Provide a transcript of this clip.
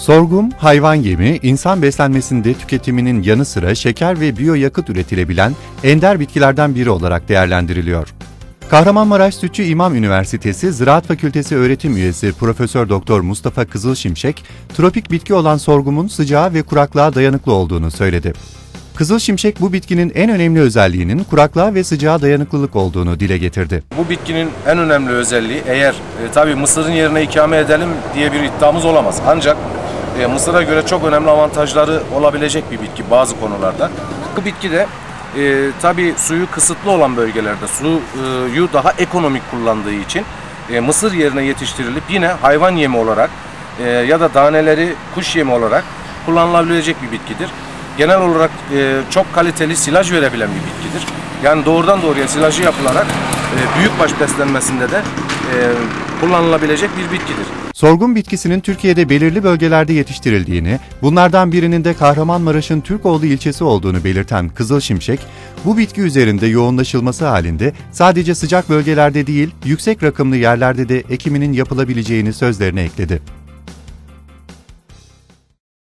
Sorgum, hayvan yemi, insan beslenmesinde tüketiminin yanı sıra şeker ve biyoyakıt üretilebilen ender bitkilerden biri olarak değerlendiriliyor. Kahramanmaraş Sütçü İmam Üniversitesi Ziraat Fakültesi öğretim üyesi Profesör Doktor Mustafa Kızılşimşek, tropik bitki olan sorgumun sıcağa ve kuraklığa dayanıklı olduğunu söyledi. Kızılşimşek bu bitkinin en önemli özelliğinin kuraklığa ve sıcağa dayanıklılık olduğunu dile getirdi. Bu bitkinin en önemli özelliği eğer e, tabii mısırın yerine ikame edelim diye bir iddiamız olamaz. Ancak e, mısıra göre çok önemli avantajları olabilecek bir bitki bazı konularda. Bu bitki de e, tabii suyu kısıtlı olan bölgelerde suyu daha ekonomik kullandığı için e, mısır yerine yetiştirilip yine hayvan yemi olarak e, ya da taneleri kuş yemi olarak kullanılabilecek bir bitkidir. Genel olarak e, çok kaliteli silaj verebilen bir bitkidir. Yani doğrudan doğruya silajı yapılarak e, büyükbaş beslenmesinde de e, kullanılabilecek bir bitkidir. Sorgun bitkisinin Türkiye'de belirli bölgelerde yetiştirildiğini, bunlardan birinin de Kahramanmaraş'ın Türkoğlu ilçesi olduğunu belirten Kızıl Şimşek, bu bitki üzerinde yoğunlaşılması halinde sadece sıcak bölgelerde değil, yüksek rakımlı yerlerde de ekiminin yapılabileceğini sözlerine ekledi.